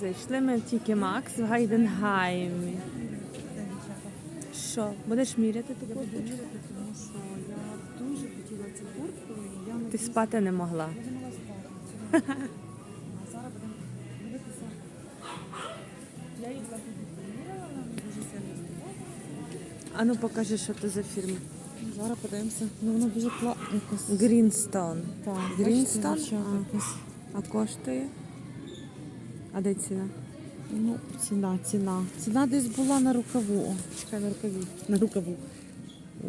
Зайшли ми тільки Макс в Гайденгаймі. Що, будеш міряти таку Я буду міряти, тому що я дуже хотіла цю куртку, і я Ти спати не могла. Я думала спати. А зараз будемо дивитися. Я її так поміряла, вона мені дуже сильно сподобалася. А ну покажи, що це за фірма. Зараз подивимося. Ну воно дуже кла... якось. Так, Greenstone? А. А коштує? А де ціна? Ну, ціна, ціна. Ціна десь була на рукаву. О, чекай, на рукаві. На рукаву. О.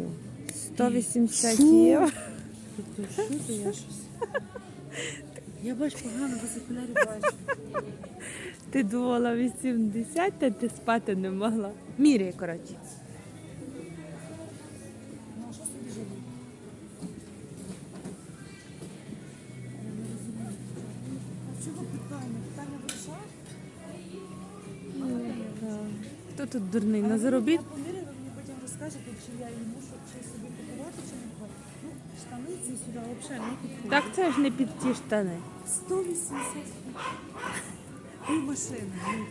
180 Фу. євро. Тобто, що це я щось? Я бачу погано, без окулярів бачу. Ти думала 80, та ти спати не могла. Міряй, коротше. Хто тут дурний? На заробіт? Я поміряю, ви мені потім розкажете, чи я її мушу чи собі купувати, чи не купувати. Ну, штаниці сюди взагалі не підходять. Так це ж не під ті штани. 180 пів машини. Ну,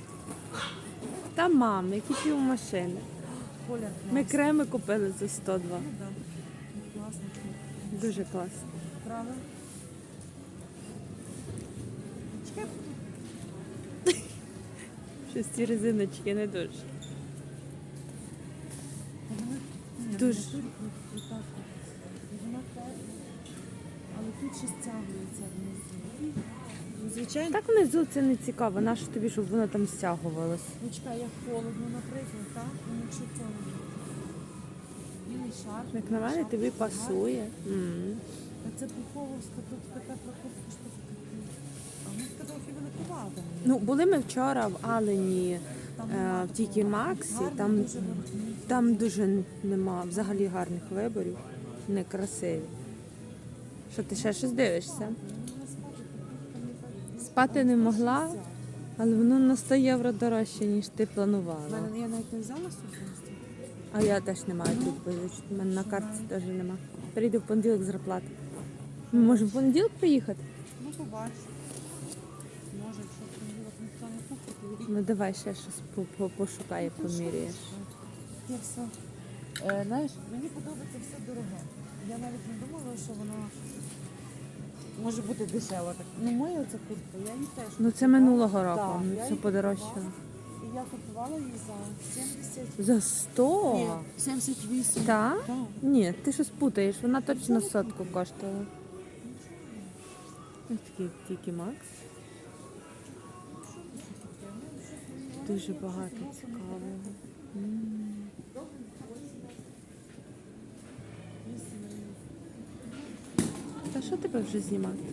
Та мам, які пів машини. Коля, Ми клас. креми купили за 102. Ну, да. Ну, класно. Дуже класно. Правда? Чекай, Щось ці резиночки не дуже. Дуже. Але тут ще стягується внизу. Ну, Звичайно, Так внизу це не цікаво. Нащо тобі, щоб воно там стягувалось? Ну, чекай, як холодно, наприклад, так? Ну, якщо це білий шар. Як на мене, тобі пасує. М. А це пуховська, тут така прокопка, що таке. А ми трохи великувата. Ну, були ми вчора в Алені, Там е, в такого. Тікі Максі. Гарно, Там, дуже гарно. Там дуже нема взагалі гарних виборів, некрасиві. Що ти ще щось дивишся? Спати не не могла, але воно на 100 євро дорожче, ніж ти планувала. я навіть не взяла суконності. А я теж не маю тут позичити. У мене на картці теж нема. Прийду в понеділок зарплата. Ми можемо в понеділок приїхати? Ну, побач. Може, якщо в понеділок ніхто не купить, то. Ну давай ще щось по- по- пошукай, поміряєш. Є все. Е, знаєш, мені подобається все дороге. Я навіть не думала, що воно може бути дешево. Так. Ну, моя ця куртка, я її теж. Ну це купувала. минулого року, Так, ну я все її подорожчало. купувала, І я купувала її за 70. За 100? Ні, 78. Так? Так. Ні, ти щось путаєш, вона точно сотку коштувала. Ось такий тільки Макс. Дуже багато цікавого. М. Та що тебе вже знімати?